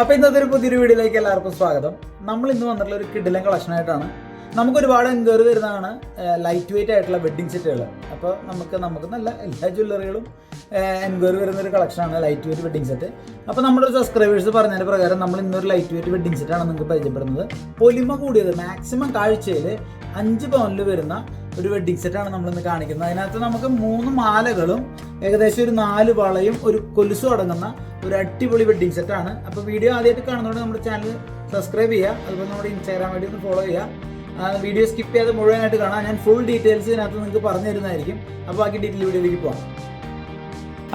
അപ്പൊ ഇന്നത്തെ ഒരു പുതിയൊരു വീഡിയോയിലേക്ക് എല്ലാവർക്കും സ്വാഗതം. നമ്മൾ ഇന്ന് വന്നിട്ടുള്ള ഒരു കിഡിലൻ കളക്ഷൻ ആയിട്ടാണ് നമുക്ക് ഒരുപാട് എൻക്വയറി വരുന്നതാണ് ലൈറ്റ് വെയിറ്റ് ആയിട്ടുള്ള വെഡ്ഡിങ് സെറ്റുകൾ അപ്പോൾ നമുക്ക് നമുക്ക് നല്ല എല്ലാ ജ്വല്ലറികളും എൻക്വയറി വരുന്ന ഒരു കളക്ഷനാണ് ലൈറ്റ് വെയിറ്റ് വെഡ്ഡിങ് സെറ്റ് അപ്പോൾ നമ്മുടെ സബ്സ്ക്രൈബേഴ്സ് പറഞ്ഞതിന് പ്രകാരം നമ്മൾ ഇന്നൊരു ലൈറ്റ് വെയിറ്റ് വെഡ്ഡിങ് സെറ്റാണ് നിങ്ങൾക്ക് പരിചയപ്പെടുന്നത്. പൊലിമ കൂടിയത് മാക്സിമം കാഴ്ചയിൽ അഞ്ച് പവനിൽ വരുന്ന ഒരു വെഡ്ഡിങ് സെറ്റാണ് നമ്മളിന്ന് കാണിക്കുന്നത്. അതിനകത്ത് നമുക്ക് മൂന്ന് മാലകളും ഏകദേശം ഒരു നാല് വളയും ഒരു കൊലുസും അടങ്ങുന്ന ഒരു അടിപൊളി വെഡ്ഡിങ് സെറ്റാണ് അപ്പോൾ വീഡിയോ ആദ്യമായിട്ട് കാണുന്നതുകൊണ്ട് നമ്മുടെ ചാനൽ സബ്സ്ക്രൈബ് ചെയ്യുക അതുപോലെ നമ്മുടെ ഇൻസ്റ്റാഗ്രാം ഐ ഡി ഒന്ന് ഫോളോ ചെയ്യുക. വീഡിയോ സ്കിപ്പ് ചെയ്യാതെ മുഴുവനായിട്ട് കാണാം. ഞാൻ ഫുൾ ഡീറ്റെയിൽസ് ഇതിനകത്ത് നിങ്ങൾക്ക് പറഞ്ഞു തരുന്നതായിരിക്കും അപ്പോൾ ബാക്കി ഡീറ്റെയിൽ വീഡിയോയിലേക്ക് പോകാം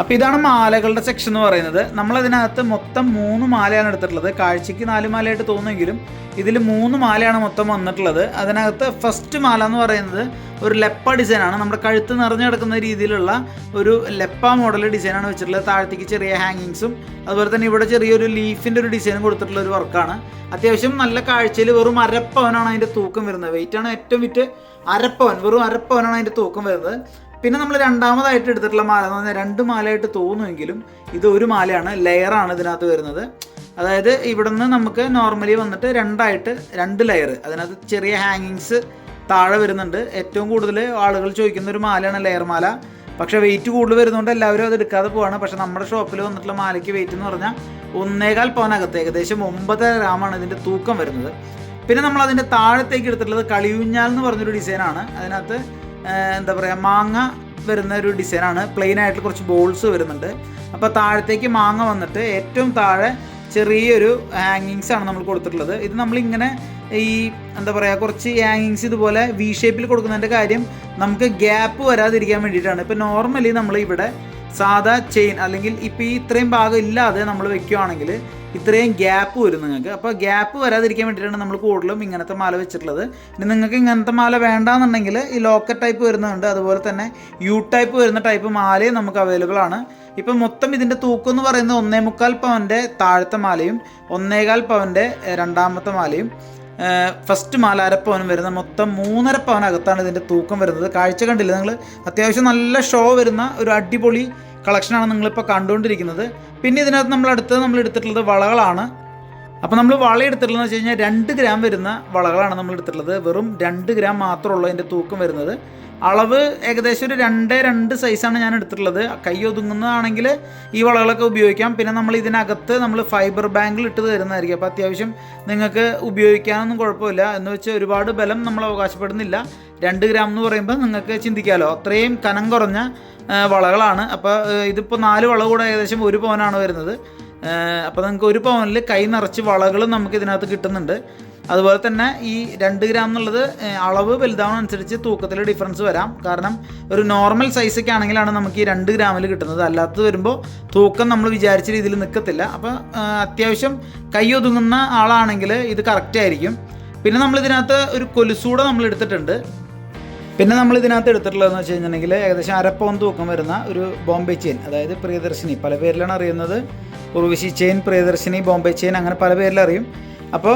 അപ്പോൾ ഇതാണ് മാലകളുടെ സെക്ഷൻ എന്ന് പറയുന്നത്. നമ്മളതിനകത്ത് മൊത്തം മൂന്ന് മാലയാണ് എടുത്തിട്ടുള്ളത്. കാഴ്ചയ്ക്ക് നാല് മാലയായിട്ട് തോന്നുമെങ്കിലും ഇതിൽ മൂന്ന് മാലയാണ് മൊത്തം വന്നിട്ടുള്ളത്. അതിനകത്ത് ഫസ്റ്റ് മാല എന്ന് പറയുന്നത് ഒരു ലെപ്പ ഡിസൈനാണ് നമ്മുടെ കഴുത്ത് നിറഞ്ഞു കിടക്കുന്ന രീതിയിലുള്ള ഒരു ലെപ്പ മോഡൽ ഡിസൈനാണ് വെച്ചിട്ടുള്ളത്. താഴത്തേക്ക് ചെറിയ ഹാങ്ങിങ്സും അതുപോലെ തന്നെ ഇവിടെ ചെറിയൊരു ലീഫിന്റെ ഒരു ഡിസൈൻ കൊടുത്തിട്ടുള്ള ഒരു വർക്കാണ് അത്യാവശ്യം നല്ല കാഴ്ചയിൽ വെറും അരപ്പവനാണ് അതിന്റെ തൂക്കം വരുന്നത്. വെയിറ്റാണ് ഏറ്റവും വിറ്റ് അരപ്പവൻ വെറും അരപ്പവനാണ് അതിന്റെ തൂക്കം വരുന്നത്. പിന്നെ നമ്മൾ രണ്ടാമതായിട്ട് എടുത്തിട്ടുള്ള മാല എന്ന് പറഞ്ഞാൽ രണ്ട് മാലയായിട്ട് തോന്നുമെങ്കിലും ഇത് ഒരു മാലയാണ് ലെയറാണ് ഇതിനകത്ത് വരുന്നത്. അതായത് ഇവിടുന്ന് നമുക്ക് നോർമലി വന്നിട്ട് രണ്ടായിട്ട് രണ്ട് ലെയർ അതിനകത്ത് ചെറിയ ഹാങ്ങിങ്സ് താഴെ വരുന്നുണ്ട്. ഏറ്റവും കൂടുതൽ ആളുകൾ ചോദിക്കുന്ന ഒരു മാലയാണ് ലെയർ മാല. പക്ഷേ വെയിറ്റ് കൂടുതൽ വരുന്നതുകൊണ്ട് എല്ലാവരും അത് എടുക്കാതെ പോവാണ്. പക്ഷേ നമ്മുടെ ഷോപ്പിൽ വന്നിട്ടുള്ള മാലയ്ക്ക് വെയിറ്റ് എന്ന് പറഞ്ഞാൽ ഒന്നേകാൽ പവനകത്ത് ഏകദേശം ഒമ്പതര ഗ്രാമാണ് ഇതിന്റെ തൂക്കം വരുന്നത്. പിന്നെ നമ്മൾ അതിന്റെ താഴത്തേക്ക് എടുത്തിട്ടുള്ളത് കളിയൂഞ്ഞാൽ എന്ന് പറഞ്ഞൊരു ഡിസൈനാണ് അതിനകത്ത് എന്താ പറയുക മാങ്ങ വരുന്ന ഒരു ഡിസൈനാണ് പ്ലെയിൻ ആയിട്ട് കുറച്ച് ബോൾസ് വരുന്നുണ്ട്. അപ്പോൾ താഴത്തേക്ക് മാങ്ങ വന്നിട്ട് ഏറ്റവും താഴെ ചെറിയൊരു ഹാങ്ങിങ്സ് ആണ് നമ്മൾ കൊടുത്തിട്ടുള്ളത്. ഇത് നമ്മളിങ്ങനെ ഈ എന്താ പറയുക കുറച്ച് ഹാങ്ങിങ്സ് ഇതുപോലെ വി ഷേപ്പിൽ കൊടുക്കുന്നതിന്റെ കാര്യം നമുക്ക് ഗ്യാപ്പ് വരാതിരിക്കാൻ വേണ്ടിയിട്ടാണ്. ഇപ്പോൾ നോർമലി നമ്മൾ ഇവിടെ സാധാ ചെയിൻ അല്ലെങ്കിൽ ഇപ്പോൾ ഈ ഇത്രയും ഭാഗം ഇല്ലാതെ നമ്മൾ വെക്കുകയാണെങ്കിൽ ഇത്രയും ഗ്യാപ്പ് വരും നിങ്ങൾക്ക്. അപ്പോൾ ഗ്യാപ്പ് വരാതിരിക്കാൻ വേണ്ടിയിട്ടാണ് നമ്മൾ കൂടുതലും ഇങ്ങനത്തെ മാല വെച്ചിട്ടുള്ളത്. ഇനി നിങ്ങൾക്ക് ഇങ്ങനത്തെ മാല വേണ്ടാന്നുണ്ടെങ്കിൽ ഈ ലോക്കറ്റ് ടൈപ്പ് വരുന്നുണ്ട് അതുപോലെ തന്നെ യു ടൈപ്പ് വരുന്ന ടൈപ്പ് മാലയും നമുക്ക് അവൈലബിൾ ആണ്. ഇപ്പം മൊത്തം ഇതിന്റെ തൂക്കം എന്ന് പറയുന്നത് ഒന്നേ മുക്കാൽ പവന്റെ താഴത്തെ മാലയും ഒന്നേകാൽ പവന്റെ രണ്ടാമത്തെ മാലയും. ഫസ്റ്റ് മാല അരപ്പവനും വരുന്ന മൊത്തം മൂന്നര പവനകത്താണ് ഇതിന്റെ തൂക്കം വരുന്നത്. കാഴ്ച കണ്ടില്ല നിങ്ങൾ അത്യാവശ്യം നല്ല ഷോ വരുന്ന ഒരു അടിപൊളി കളക്ഷനാണ് നിങ്ങളിപ്പോൾ കണ്ടുകൊണ്ടിരിക്കുന്നത്. പിന്നെ ഇതിനകത്ത് നമ്മൾ അടുത്തത് നമ്മൾ എടുത്തിട്ടുള്ളത് വളകളാണ്. അപ്പോൾ നമ്മൾ വള എടുത്തിട്ടുള്ളതെന്ന് വെച്ച് കഴിഞ്ഞാൽ രണ്ട് ഗ്രാം വരുന്ന വളകളാണ് നമ്മൾ എടുത്തിട്ടുള്ളത്. വെറും രണ്ട് ഗ്രാം മാത്രമുള്ള അതിന്റെ തൂക്കം വരുന്നത്. അളവ് ഏകദേശം ഒരു രണ്ട് രണ്ട് സൈസാണ് ഞാൻ എടുത്തിട്ടുള്ളത്. കൈ ഒതുങ്ങുന്നതാണെങ്കിൽ ഈ വളകളൊക്കെ ഉപയോഗിക്കാം. പിന്നെ നമ്മൾ ഇതിനകത്ത് നമ്മൾ ഫൈബർ ബാങ്കിൽ ഇട്ട് തരുന്നതായിരിക്കും. അപ്പോൾ അത്യാവശ്യം നിങ്ങൾക്ക് ഉപയോഗിക്കാനൊന്നും കുഴപ്പമില്ല. എന്ന് വെച്ചാൽ ഒരുപാട് ബലം നമ്മൾ അവകാശപ്പെടുന്നില്ല. രണ്ട് ഗ്രാം എന്ന് പറയുമ്പോൾ നിങ്ങൾക്ക് ചിന്തിക്കാമല്ലോ അത്രയും കനം കുറഞ്ഞ വളകളാണ്. അപ്പോൾ ഇതിപ്പോൾ നാല് വള കൂടെ ഏകദേശം ഒരു പവനാണ് വരുന്നത്. അപ്പോൾ നിങ്ങൾക്ക് ഒരു പവനിൽ കൈ നിറച്ച് വളകളും നമുക്ക് ഇതിനകത്ത് കിട്ടുന്നുണ്ട്. അതുപോലെ തന്നെ ഈ രണ്ട് ഗ്രാം എന്നുള്ളത് അളവ് വലുതാവുന്നതനുസരിച്ച് തൂക്കത്തിൽ ഡിഫറൻസ് വരാം. കാരണം ഒരു നോർമൽ സൈസൊക്കെ ആണെങ്കിലാണ് നമുക്ക് ഈ രണ്ട് ഗ്രാമിൽ കിട്ടുന്നത്. അല്ലാത്തത് വരുമ്പോൾ തൂക്കം നമ്മൾ വിചാരിച്ച രീതിയിൽ നിൽക്കത്തില്ല അപ്പോൾ അത്യാവശ്യം കൈ ഒതുങ്ങുന്ന ആളാണെങ്കിൽ ഇത് കറക്റ്റ് ആയിരിക്കും. പിന്നെ നമ്മൾ ഇതിനകത്ത് ഒരു കൊലുസൂടെ നമ്മൾ എടുത്തിട്ടുണ്ട്. പിന്നെ നമ്മൾ ഇതിനകത്ത് എടുത്തിട്ടുള്ളതെന്ന് വെച്ച് കഴിഞ്ഞിട്ടുണ്ടെങ്കിൽ ഏകദേശം അരപ്പവൻ തൂക്കം വരുന്ന ഒരു ബോംബെ ചെയിൻ അതായത് പ്രിയദർശിനി. പല പേരിലാണ് അറിയുന്നത്. ഉർവശി ചെയിൻ പ്രിയദർശിനി ബോംബെ ചെയിൻ അങ്ങനെ പല പേരിൽ അറിയും അപ്പോൾ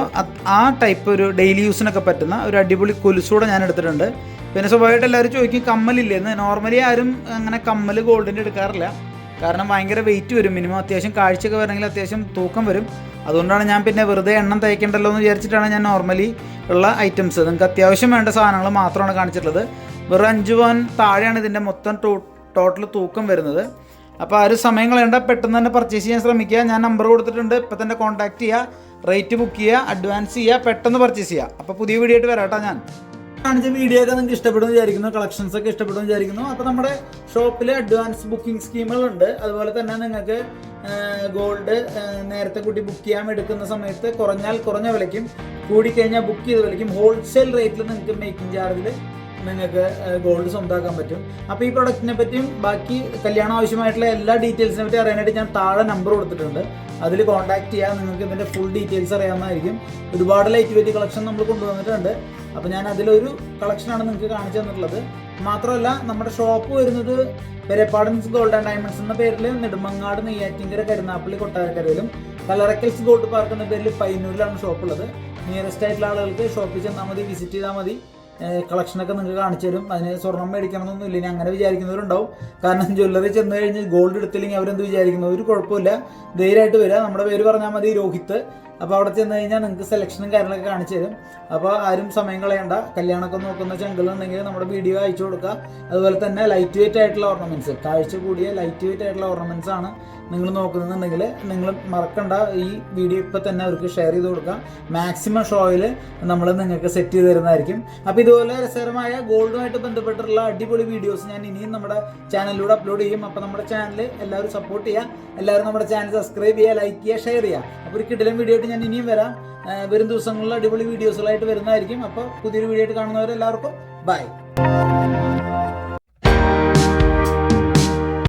ആ ടൈപ്പ് ഒരു ഡെയിലി യൂസിനൊക്കെ പറ്റുന്ന ഒരു അടിപൊളി കൊലുസൂടെ ഞാൻ എടുത്തിട്ടുണ്ട്. പിന്നെ സ്വാഭാവികമായിട്ട് എല്ലാവരും ചോദിക്കും കമ്മലില്ലെന്ന് നോർമലി ആരും അങ്ങനെ കമ്മൽ ഗോൾഡിന്റെ എടുക്കാറില്ല. കാരണം ഭയങ്കര വെയിറ്റ് വരും. മിനിമം അത്യാവശ്യം കാഴ്ചയൊക്കെ വരണമെങ്കിൽ അത്യാവശ്യം തൂക്കം വരും. അതുകൊണ്ടാണ് ഞാൻ പിന്നെ വെറുതെ എണ്ണം തയ്ക്കണ്ടല്ലോ എന്ന് വിചാരിച്ചിട്ടാണ് ഞാൻ നോർമലി ഉള്ള ഐറ്റംസ് നിങ്ങൾക്ക് അത്യാവശ്യം വേണ്ട സാധനങ്ങൾ മാത്രമാണ് കാണിച്ചിട്ടുള്ളത്. വെറും അഞ്ച് പവൻ താഴെയാണ് ഇതിന്റെ മൊത്തം ടോട്ടൽ തൂക്കം വരുന്നത്. അപ്പോൾ ആ ഒരു സമയം പെട്ടെന്ന് തന്നെ പർച്ചേസ് ചെയ്യാൻ ശ്രമിക്കുക. ഞാൻ നമ്പർ കൊടുത്തിട്ടുണ്ട്. ഇപ്പം തന്നെ കോൺടാക്ട് ചെയ്യുക റേറ്റ് ബുക്ക് ചെയ്യുക അഡ്വാൻസ് ചെയ്യുക പെട്ടെന്ന് പർച്ചേസ് ചെയ്യുക അപ്പോൾ പുതിയ വീഡിയോ ആയിട്ട് വരാം കേട്ടോ ഞാൻ. കാണിച്ച വീഡിയോ ഒക്കെ നിങ്ങൾക്ക് ഇഷ്ടപ്പെടും വിചാരിക്കുന്നു. കളക്ഷൻസ് ഒക്കെ ഇഷ്ടപ്പെടും വിചാരിക്കുന്നു. അപ്പോൾ നമ്മുടെ ഷോപ്പിൽ അഡ്വാൻസ് ബുക്കിംഗ് സ്കീമുകളുണ്ട് അതുപോലെ തന്നെ നിങ്ങൾക്ക് ഗോൾഡ് നേരത്തെ കൂട്ടി ബുക്ക് ചെയ്യാൻ എടുക്കുന്ന സമയത്ത് കുറഞ്ഞാൽ കുറഞ്ഞ വിലയ്ക്കും കൂടിക്കഴിഞ്ഞാൽ ബുക്ക് ചെയ്ത വിലയ്ക്കും ഹോൾസെയിൽ റേറ്റിൽ നിങ്ങൾക്ക് മേക്കിംഗ് ചാർജിൽ നിങ്ങൾക്ക് ഗോൾഡ് സ്വന്തമാക്കാൻ പറ്റും. അപ്പോൾ ഈ പ്രൊഡക്റ്റിനെ പറ്റിയും ബാക്കി കല്യാണം ആവശ്യമായിട്ടുള്ള എല്ലാ ഡീറ്റെയിൽസിനെ പറ്റി അറിയാനായിട്ട് ഞാൻ താഴെ നമ്പർ കൊടുത്തിട്ടുണ്ട്. അതിൽ കോൺടാക്ട് ചെയ്യാൻ നിങ്ങൾക്ക് ഇതിന്റെ ഫുൾ ഡീറ്റെയിൽസ് അറിയാവുന്നതായിരിക്കും. ഒരുപാട് ലൈറ്റ് വെയിറ്റ് കളക്ഷൻ നമ്മൾ കൊണ്ടുവന്നിട്ടുണ്ട്. അപ്പോൾ ഞാൻ അതിലൊരു കളക്ഷനാണ് നിങ്ങൾക്ക് കാണിച്ചു തന്നിട്ടുള്ളത്. മാത്രമല്ല നമ്മുടെ ഷോപ്പ് വരുന്നത് പെരപ്പാടൻസ് ഗോൾഡ് ആൻഡ് ഡയമണ്ട്സ് എന്ന പേരിൽ നെടുമങ്ങാട് നെയ്യാറ്റിങ്കര കരുനാപ്പള്ളി കൊട്ടാരക്കരയിലും കലറക്കൽസ് ഗോൾഡ് പാർക്ക് എന്ന പേരിൽ പയ്യന്നൂരിലാണ് ഷോപ്പ് ഉള്ളത്. നിയറസ്റ്റ് ആയിട്ടുള്ള ആളുകൾക്ക് ഷോപ്പിൽ ചെന്നാൽ മതി വിസിറ്റ് ചെയ്താൽ മതി. കളക്ഷനൊക്കെ നിങ്ങൾക്ക് കാണിച്ചു തരും. അതിന് സ്വർണം മേടിക്കണമെന്നൊന്നും ഇനി അങ്ങനെ വിചാരിക്കുന്നവരുണ്ടാവും. കാരണം ജ്വല്ലറി ചെന്ന് കഴിഞ്ഞ് ഗോൾഡ് എടുത്തില്ലെങ്കിൽ അവരെന്ത് വിചാരിക്കുന്നു? ഒരു കുഴപ്പമില്ല. ധൈര്യമായിട്ട് വരിക നമ്മുടെ പേര് പറഞ്ഞാൽ മതി രോഹിത്ത്. അപ്പോൾ അവിടെ ചെന്ന് കഴിഞ്ഞാൽ നിങ്ങൾക്ക് സെലക്ഷനും കാര്യങ്ങളൊക്കെ കാണിച്ചു തരും. അപ്പോൾ ആരും സമയം കളയണ്ട. കല്യാണമൊക്കെ നോക്കുന്ന ചെങ്കളുണ്ടെങ്കിൽ നമ്മുടെ വീഡിയോ അയച്ചു കൊടുക്കുക അതുപോലെ തന്നെ ലൈറ്റ് വെയിറ്റ് ആയിട്ടുള്ള ഓർണമെന്റ്സ് കാഴ്ച കൂടിയ ലൈറ്റ് വെയിറ്റ് ആയിട്ടുള്ള ഓർണമെന്റ്സ് ആണ് നിങ്ങൾ നോക്കുന്നുണ്ടെങ്കിൽ നിങ്ങൾ മറക്കണ്ട. ഈ വീഡിയോ ഇപ്പോൾ തന്നെ അവർക്ക് ഷെയർ ചെയ്ത് കൊടുക്കുക മാക്സിമം ഷോയിൽ നമ്മൾ നിങ്ങൾക്ക് സെറ്റ് ചെയ്ത് തരുന്നതായിരിക്കും. അപ്പോൾ ഇതുപോലെ രസകരമായ ഗോൾഡുമായിട്ട് ബന്ധപ്പെട്ടിട്ടുള്ള അടിപൊളി വീഡിയോസ് ഞാൻ ഇനിയും നമ്മുടെ ചാനലിലൂടെ അപ്ലോഡ് ചെയ്യും. അപ്പോൾ നമ്മുടെ ചാനൽ എല്ലാവരും സപ്പോർട്ട് ചെയ്യുക എല്ലാവരും നമ്മുടെ ചാനൽ സബ്സ്ക്രൈബ് ചെയ്യുക ലൈക്ക് ചെയ്യുക ഷെയർ ചെയ്യുക അപ്പോൾ ഒരു കിടിലൻ വീഡിയോ ആയിട്ട് ഞാൻ ഇനിയും വരാം. വരും ദിവസങ്ങളിൽ അടിപൊളി വീഡിയോസുകളായിട്ട് വരുന്നതായിരിക്കും. അപ്പോൾ പുതിയൊരു വീഡിയോ ആയിട്ട് കാണുന്നവരെല്ലാവർക്കും ബൈ